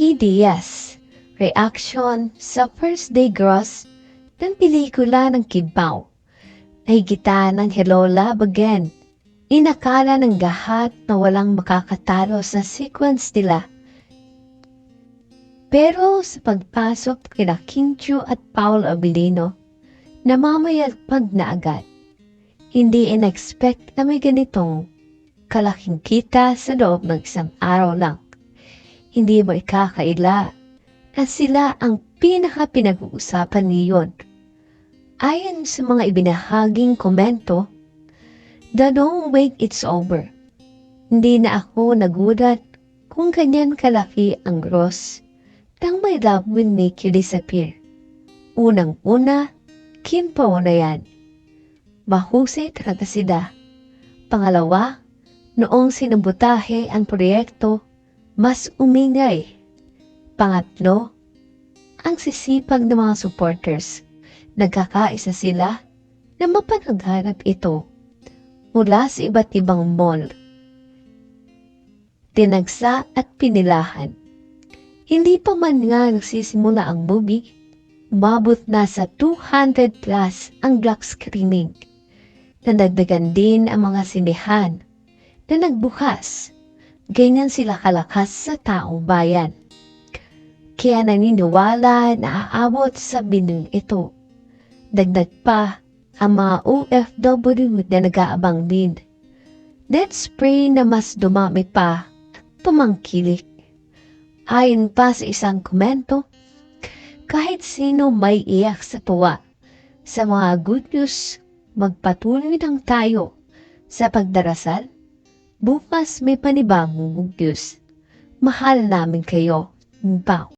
Diaz, reaction sa first day gross ng pelikula ng Kibaw. Nahigita ng Hello Love Again. Inakala ng gahat na walang makakatalo sa sequence nila. Pero sa pagpasok kina Kim Chiu at Paul Abilino, namamayagpag na agad. Hindi in-expect na may ganitong kalaking kita sa loob ng isang araw lang. Hindi mo ikakaila na sila ang pinaka-pinag-uusapan niyon. Ayon sa mga ibinahaging komento, The don't wait it's over. Hindi na ako nagulat kung ganyan kalaki ang gross nang my love will make you disappear. Unang-una, Kim Pao na yan. Mahusay talaga sila. Pangalawa, noong sinabutahe ang proyekto, mas umingay. Pangatlo, ang sisipag ng mga supporters. Nagkakaisa sila na mapanaghanap ito mula sa iba't ibang mall. Tinagsa at pinilahan. Hindi pa man nga nagsisimula ang movie, umabot na sa 200 plus ang black screening. Nadagdagan din ang mga sinihan na nagbukas. Ganyan sila kalakas sa taong bayan. Kaya naniniwala na aabot sa bining ito. Dagdag pa ang mga OFW na nag-aabang din. Let's pray na mas dumami pa tumangkilik. Ayon pa sa isang komento, kahit sino may iyak sa tuwa. Sa mga good news, magpatuloy lang tayo sa pagdarasal. Bukas may panibagong news. Mahal namin kayo. Bao.